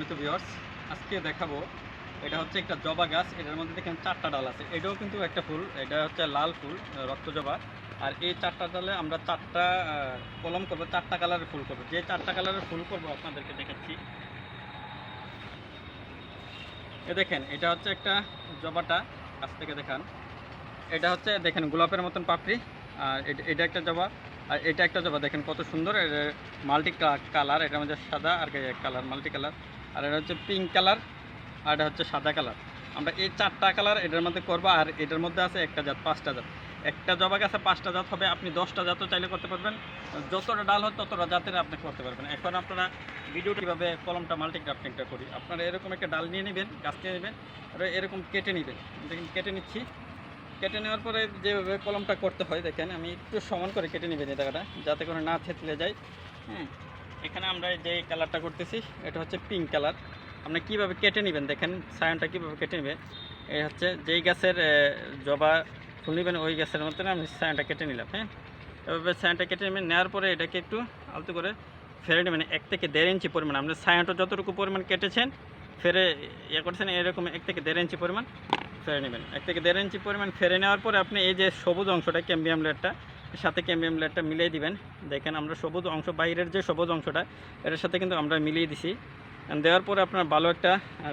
সম্মানিত ভিউয়ার্স আজকে দেখাবো, এটা হচ্ছে একটা জবা গাছ, এটার মধ্যে দেখেন চারটা ডাল আছে। এটাও কিন্তু একটা ফুল, এটা হচ্ছে লাল ফুল রক্ত জবা। আর এই চারটা ডালে আমরা চারটা কলম করব, চারটা কালারের ফুল করব। যে চারটা কালারের ফুল করব, আপনাদেরকে দেখাচ্ছি। এ দেখেন, এটা হচ্ছে একটা জবাটা কাছ থেকে দেখান। এটা হচ্ছে, দেখেন, গোলাপের মতন পাপড়ি, আর এটা একটা জবা। আর এটা একটা জবা, দেখেন কত সুন্দর মাল্টি কালার এটা মধ্যে সাদা আর কালার, মাল্টি কালার, আর এটা হচ্ছে পিঙ্ক কালার, আর এটা হচ্ছে সাদা কালার। আমরা এই চারটা কালার এটার মধ্যে করব, আর এটার মধ্যে আছে একটা জাত, পাঁচটা জাত। একটা জবা গাছে পাঁচটা জাত হবে, আপনি দশটা জাতও চাইলে করতে পারবেন। যতটা ডাল হয় ততটা জাতের আপনি করতে পারবেন। এখন আপনারা ভিডিওটি কীভাবে কলমটা মাল্টি গ্রাফটিংটা করি, আপনারা এরকম একটা ডাল নিয়ে নেবেন, গাছ নিয়ে নেবেন, আর এরকম কেটে নেবেন। দেখেন কেটে নিচ্ছি। কেটে নেওয়ার পরে যেভাবে কলমটা করতে হয়, দেখেন আমি একটু সমান করে কেটে নেবেন এই জায়গাটা, যাতে করে না থেতলে যায়। হ্যাঁ এখানে আমরা যে কালারটা করতেছি, এটা হচ্ছে পিঙ্ক কালার। আপনি কীভাবে কেটে নেবেন, দেখেন, সায়নটা কীভাবে কেটে নেবে। এই হচ্ছে যেই গাছের জবা ফুল নেবেন, ওই গাছের মতন আমি সায়নটা কেটে নিলাম হ্যাঁ। এভাবে সায়নটা কেটে নেবেন, নেওয়ার পরে এটাকে একটু আলতো করে ফেরে নেবেন, এক থেকে দেড় ইঞ্চি পরিমাণ। আপনি সায়নটা যতটুকু পরিমাণ কেটেছেন ফেরে ইয়ে করছেন, এরকম এক থেকে দেড় ইঞ্চি পরিমাণ। ফেরে নেবেন। এক থেকে দেড় ইঞ্চি পরিমাণ ফেরে নেওয়ার পরে আপনি এই যে সবুজ অংশটা, ক্যাম্বিয়াম লেয়ারটা, সাথে ক্যাম্বিয়াম লেয়ারটা মিলিয়ে দিবেন। দেখেন আমরা সবুজ অংশ, বাইরের যে সবুজ অংশটা এটার সাথে কিন্তু আমরা মিলিয়ে দিছি। দেওয়ার পরে আপনার ভালো একটা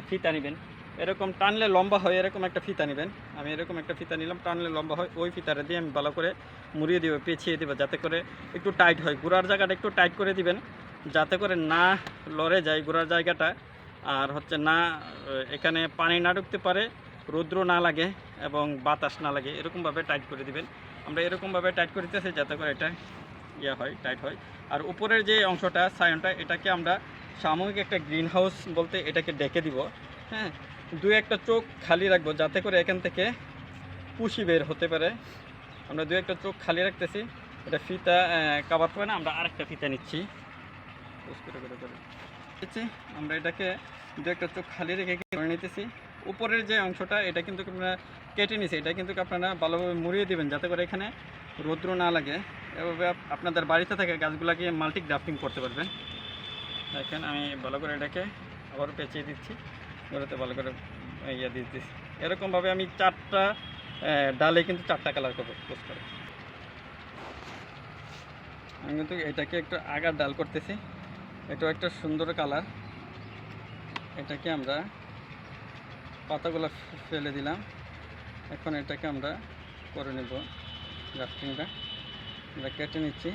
ফিতা নেবেন। এরকম টানলে লম্বা হয়, এরকম একটা ফিতা নেবেন। আমি এরকম একটা ফিতা নিলাম, টানলে লম্বা হয়, ওই ফিতাটা দিয়ে আমি ভালো করে মুড়িয়ে দেবো, পেঁচিয়ে দেবো, যাতে করে একটু টাইট হয়। গুড়ার জায়গাটা একটু টাইট করে দিবেন, যাতে করে না লড়ে যায় গুড়ার জায়গাটা। আর হচ্ছে না এখানে পানি না ঢুকতে পারে। রৌদ্র না লাগে এবং বাতাস না লাগে, এরকমভাবে টাইট করে দিবেন। আমরা এরকমভাবে টাইট করে দিতেছি যাতে করে এটা ইয়ে হয় টাইট হয়। আর উপরের যে অংশটা, সায়নটা, এটাকে আমরা সাময়িক একটা গ্রিন হাউস বলতে এটাকে ডেকে দিব। হ্যাঁ দু একটা চোখ খালি রাখব যাতে করে এখান থেকে পুষি বের হতে পারে। আমরা দু একটা চোখ খালি রাখতেছি। এটা ফিতা কাবার করে না, আমরা আরেকটা ফিতা নিচ্ছি। করে আমরা এটাকে দু একটা চোখ খালি রেখে, করে নিতেছি। উপরের যে অংশটা, এটা কিন্তু আমরা কেটে নিছি। এটা কিন্তু আপনারা ভালোভাবে মুড়িয়ে দেবেন যাতে করে এখানে রৌদ্র না লাগে। এভাবে আপনাদের বাড়িতে থেকে গাছগুলাকে মাল্টি গ্রাফটিং করতে পারবেন। দেখেন, আমি ভালো করে এটাকে আবার পেঁচিয়ে দিচ্ছি। ওটাতে ভালো করে ইয়ে দিয়ে দিচ্ছি। এরকমভাবে আমি চারটা ডালে কিন্তু চারটা কালার করব পোস্ট করে। আমি কিন্তু এটাকে একটু আগার ডাল করতেছি। এটাও একটা সুন্দর কালার এটাকে আমরা পাতাগুলো ফেলে দিলাম। এখন এটাকে আমরা করে নেব গ্রাফটিংটা। আমরা কেটে নিচ্ছি।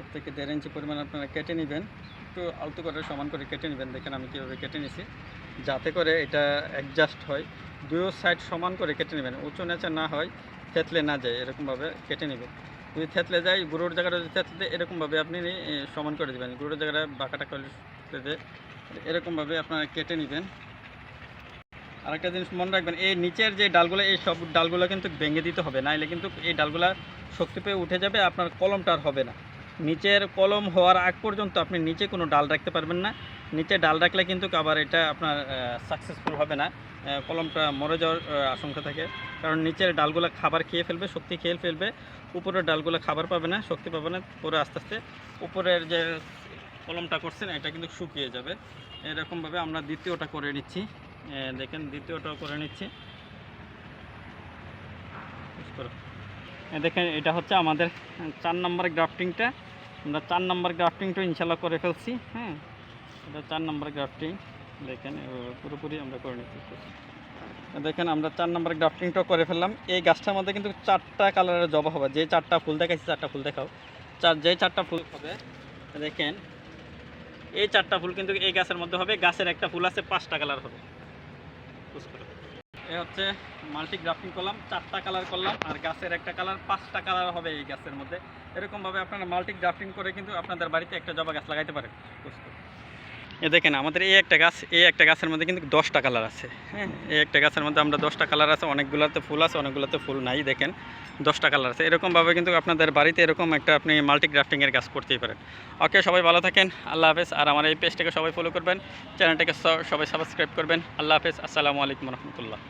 এক থেকে দেড় ইঞ্চি পরিমাণ আপনারা কেটে নেবেন। একটু আলতো করে সমান করে কেটে নেবেন। দেখেন আমি কীভাবে কেটে নিছি। যাতে করে এটা অ্যাডজাস্ট হয়। দুই সাইড সমান করে কেটে নেবেন। উঁচু নেচা না হয় থেতলে না যায় এরকমভাবে কেটে নেবেন। যদি থেতলে যায় গুঁড়োর জায়গাটা যদি থেতলে দেয়, এরকমভাবে আপনি সমান করে দেবেন। গুঁড়োর জায়গাটা বাঁকাটা দেয়। এরকমভাবে আপনারা কেটে নেবেন। আরেকটা জিনিস মনে রাখবেন, এই নিচের যে ডালগুলো, এই সব ডালগুলো কিন্তু ভেঙে দিতে হবে, নাইলে কিন্তু এই ডালগুলা শক্তি পেয়ে উঠে যাবে, আপনার কলমটা আর হবে না। নিচের কলম হওয়ার আগ পর্যন্ত আপনি নিচে কোনো ডাল রাখতে পারবেন না। নিচে ডাল রাখলে কিন্তু আবার এটা আপনার সাকসেসফুল হবে না কলমটা মরে যাওয়ার আশঙ্কা থাকে। কারণ নিচের ডালগুলো খাবার খেয়ে ফেলবে, শক্তি খেয়ে ফেলবে, উপরের ডালগুলো খাবার পাবে না, শক্তি পাবে না, পরে আস্তে আস্তে উপরের যে কলমটা করছেন, এটা কিন্তু শুকিয়ে যাবে। এরকমভাবে আমরা দ্বিতীয়টা করে নিচ্ছি। দেখেন দ্বিতীয়টাও করে নিচ্ছি। দেখেন, এটা হচ্ছে আমাদের চার নম্বর গ্রাফটিংটা। আমরা চার নম্বর গ্রাফটিংটা ইনশাল্লাহ করে ফেলছি হ্যাঁ? এটা চার নম্বর গ্রাফটিং। দেখেন পুরোপুরি আমরা করে নিচ্ছি। দেখেন, আমরা চার নম্বর গ্রাফটিংটাও করে ফেললাম। এই গাছটার মধ্যে কিন্তু চারটা কালারের জবা হবে। যে চারটা ফুল দেখাচ্ছি চারটা ফুল দেখাও। চার, যে চারটা ফুল হবে, দেখেন, এই চারটা ফুল কিন্তু এই গাছের মধ্যে হবে। গাছের একটা ফুল আছে, পাঁচটা কালার হবে। Push করো। এ হচ্ছে মাল্টি গ্রাফটিং করলাম, চারটা কালার করলাম, আর গাছের একটা কালার পাঁচটা কালার হবে এই গাছের মধ্যে এরকমভাবে আপনারা মাল্টি গ্রাফটিং করে কিন্তু আপনাদের বাড়িতে একটা জবা গাছ লাগাইতে পারেন। এ দেখেন, আমাদের এই একটা গাছ, এই একটা গাছের মধ্যে কিন্তু দশটা কালার আছে হ্যাঁ? এই একটা গাছের মধ্যে আমরা দশটা কালার আছে, অনেকগুলোতে ফুল আছে, অনেকগুলোতে ফুল নাই, দেখেন, দশটা কালার আছে। এরকমভাবে কিন্তু আপনাদের বাড়িতে এরকম একটা আপনি মাল্টি কাজ করতেই পারেন। ওকে সবাই ভালো থাকেন, আল্লাহ হাফেজ, আর আমার এই পেজটাকে সবাই ফলো করবেন চ্যানেলটাকে সবাই সাবস্ক্রাইব করবেন, আল্লাহ হাফেজ, আসসালামু আলাইকুম রহমতুল্লাহ।